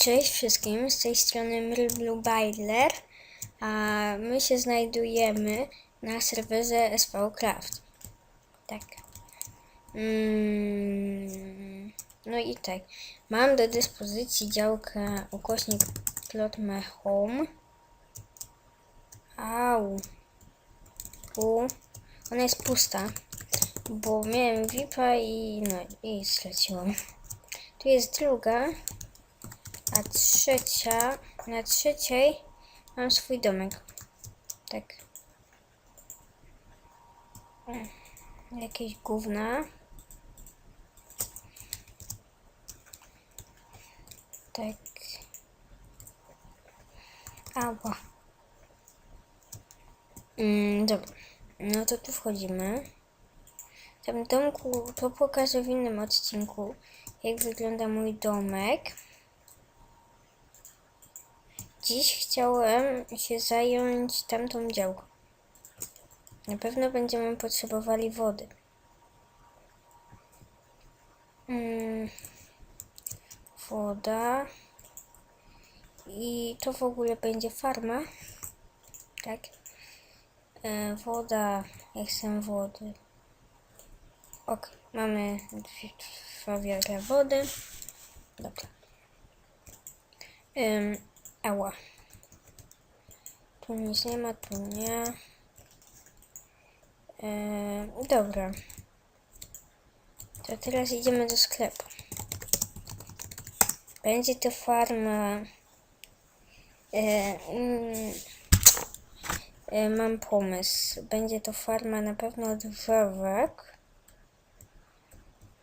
Cześć wszystkim, z tej strony Mryblu a my się znajdujemy na serwerze SV Craft. Tak. Mm, no i tak, mam do dyspozycji działkę ukośnik plot my home. Au. Tu. Ona jest pusta, bo miałem VIPa i no i straciłam. Tu jest druga, trzecia, na trzeciej mam swój domek. Tak. Jakieś gówna. Tak. Ała. Mm, dobra. No to tu wchodzimy. W tym domku to pokażę w innym odcinku, jak wygląda mój domek. Dziś chciałem się zająć tamtą działką. Na pewno będziemy potrzebowali wody. Mm, woda. I to w ogóle będzie farma. Tak. E, woda. Ja chcę wody. Ok, mamy dwa wiadra wody. Dobra. Ym, ała. Tu nic nie ma, tu nie. Ym, dobra. To teraz idziemy do sklepu. Będzie to farma. E, mm, mam pomysł. Będzie to farma na pewno drzewek.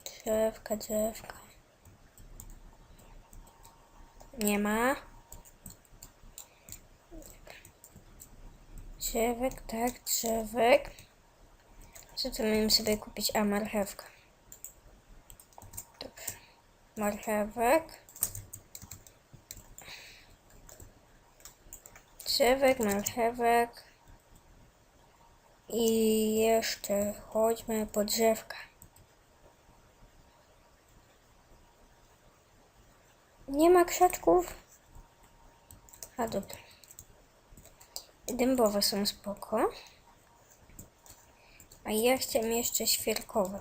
Drzewka, drzewka. Nie ma. Drzewek, tak, drzewek. Miałem sobie kupić? A, marchewka. Dobrze. Marchewek. Drzewek, marchewek. I jeszcze chodźmy po drzewka. Nie ma krzaczków? A dobra. Dębowe są spoko. A ja chciałem jeszcze świerkowe.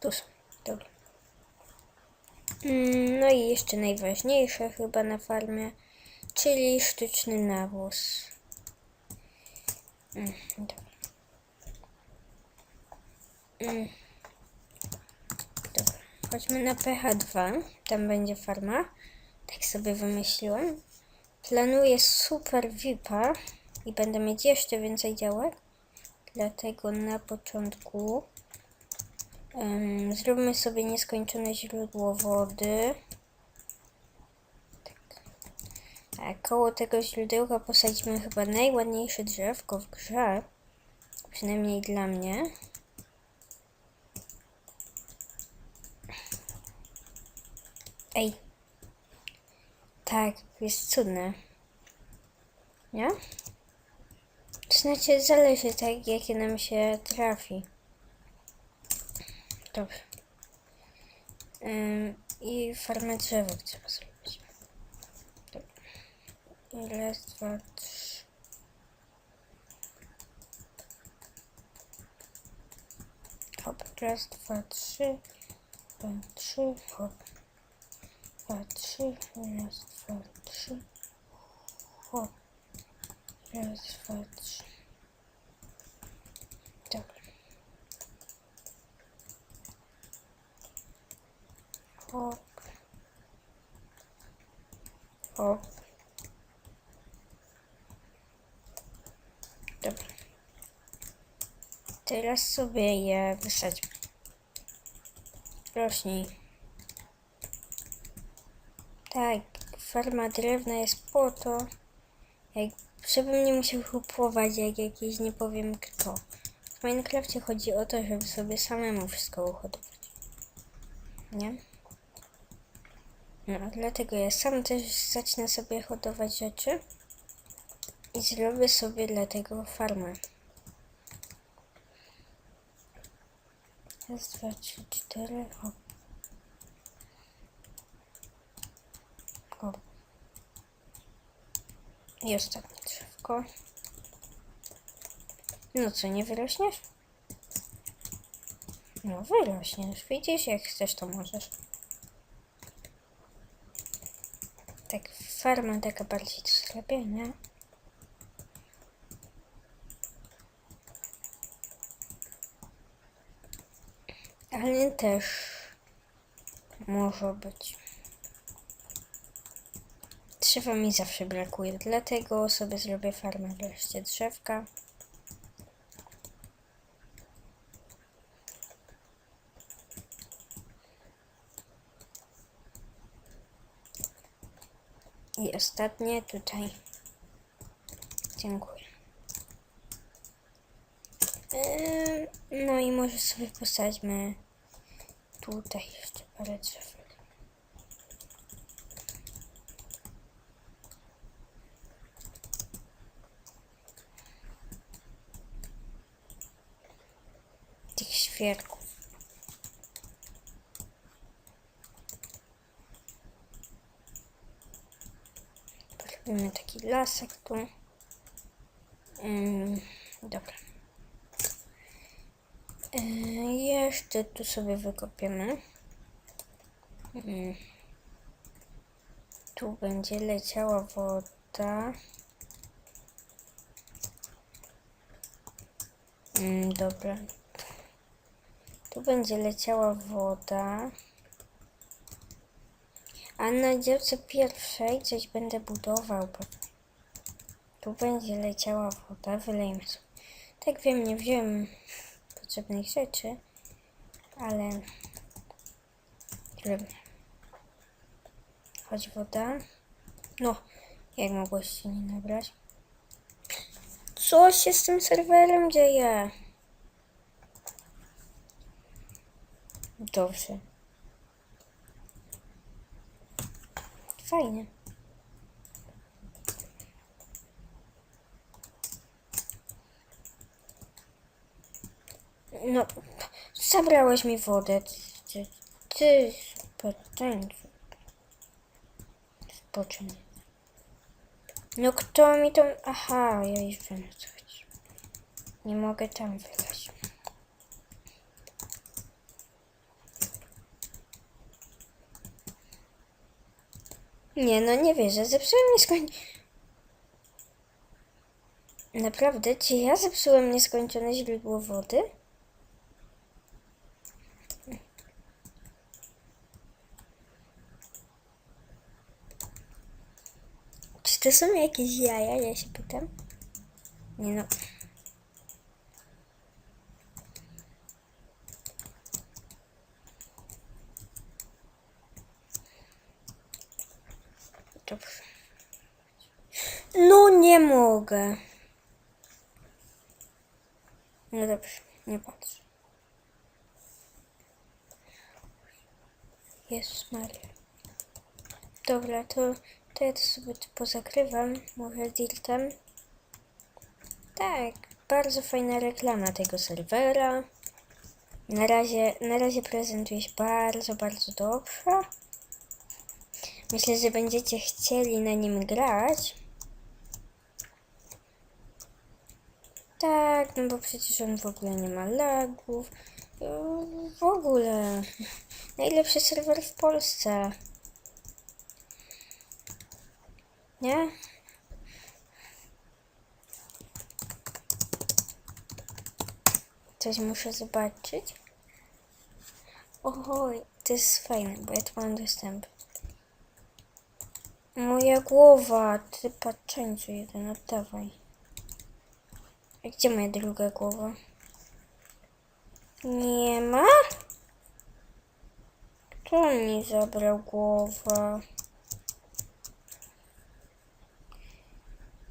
Tu są. Dobra. Mm, No i jeszcze najważniejsze chyba na farmie, czyli sztuczny nawóz. Mm. Mm. Dobra, chodźmy na PH2, tam będzie farma. Tak sobie wymyśliłem. Planuję super VIPa i będę mieć jeszcze więcej działek. Dlatego na początku em, zróbmy sobie nieskończone źródło wody. Tak. A koło tego źródełka posadzimy chyba najładniejsze drzewko w grze. Przynajmniej dla mnie. Ej. Tak, jest cudne. Nie? To znaczy zależy tak, jakie nam się trafi. Dobrze. Ym, I farmę drzewek trzeba zrobić. Dobra. Dwa, trzy. Hop, raz, dwa, trzy. Dwa, trzy, hop dwa, trzy, raz, dwa, trzy, hop, raz, dwa, trzy. Dobra. Hop, hop. Dobra. Teraz sobie je wysadźmy. Rośnij. Tak, farma drewna jest po to, jak, żebym nie musiał kupować jak jakiś nie powiem kto. W Minecrafcie chodzi o to, żeby sobie samemu wszystko uhodować. Nie? No, dlatego ja sam też zacznę sobie hodować rzeczy i zrobię sobie dlatego farmę. Raz, dwa, trzy, cztery, hop. O. I ostatnie drzewko. No co, nie wyrośniesz? No wyrośniesz. Widzisz, jak chcesz, to możesz. Tak, farma taka bardziej sklepie, nie? Ale też może być. Drzewa mi zawsze brakuje, dlatego sobie zrobię farmę wreszcie drzewka. I ostatnie tutaj. Dziękuję. No i może sobie posadźmy tutaj jeszcze parę drzew. Świerków. Robimy taki lasek tu. Mm, dobra. E, jeszcze tu sobie wykopiemy. Mm. Tu będzie leciała woda. Mm, dobra. Tu będzie leciała woda. A na działce pierwszej coś będę budował. Tu będzie leciała woda. Wylejmy sobie. Tak wiem, nie wziąłem potrzebnych rzeczy, ale tyle. Chodź woda. No, jak mogłeś się nie nabrać? Co się z tym serwerem dzieje? Dobrze. Fajnie. No, zabrałeś mi wodę. Ty, ty spoczęciu. Spoczyn. No kto mi to... Aha, ja już wiem co. Nie mogę tam wylać. Nie, no nie wierzę. Zepsułem nieskoń... Naprawdę? Czy ja zepsułem nieskończone źródło wody? Czy to są jakieś jaja? Ja się pytam. Nie no. Dobrze. No nie mogę. No dobrze, nie patrzę. Jezus Maria. Dobra, to, to ja to sobie tu pozakrywam. Może dirtem. Tak, bardzo fajna reklama tego serwera. Na razie, na razie prezentuje się bardzo, bardzo dobrze. Myślę, że będziecie chcieli na nim grać. Tak, no bo przecież on w ogóle nie ma lagów. Yy, W ogóle. Najlepszy serwer w Polsce. Nie? Coś muszę zobaczyć. Oj, to jest fajne, bo ja tu mam dostęp. Moja głowa, ty patrzeńcu jeden, oddawaj. A gdzie moja druga głowa? Nie ma? Kto mi zabrał głowę?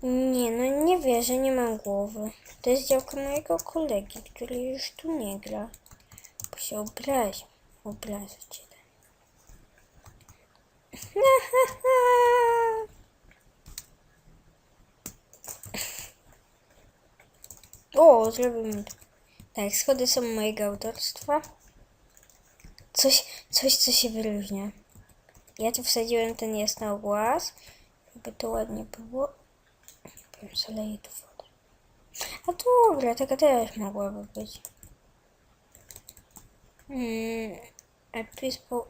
Nie, no nie wierzę, nie mam głowy. To jest działka mojego kolegi, który już tu nie gra. Bo się obrazi. Obrażę cię. O, zrobimy to. Tak, schody są mojego autorstwa. Coś, coś, co się wyróżnia. Ja tu wsadziłem ten jasnogłaz, żeby to ładnie było. Powiem, zaleję tu wodę. A dobra, taka też mogłaby być. Hmm, a tu jest po...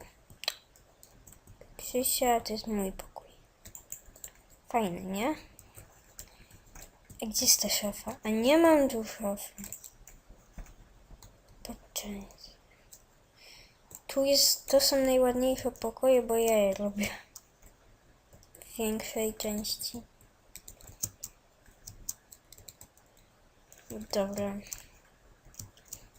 Krzysia, to jest mój pokój. Fajny, nie? A gdzie jest ta szafa? A nie mam tu szafy. Patrzcie. Tu jest, to są najładniejsze pokoje, bo ja je robię. W większej części. Dobra.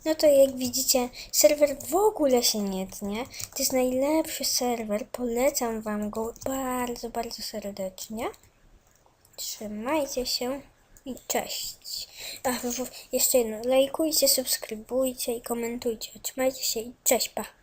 No to jak widzicie, serwer w ogóle się nie tnie. To jest najlepszy serwer. Polecam wam go bardzo, bardzo serdecznie. Trzymajcie się i cześć. Ach, jeszcze jedno. Lajkujcie, subskrybujcie i komentujcie. Trzymajcie się i cześć, pa.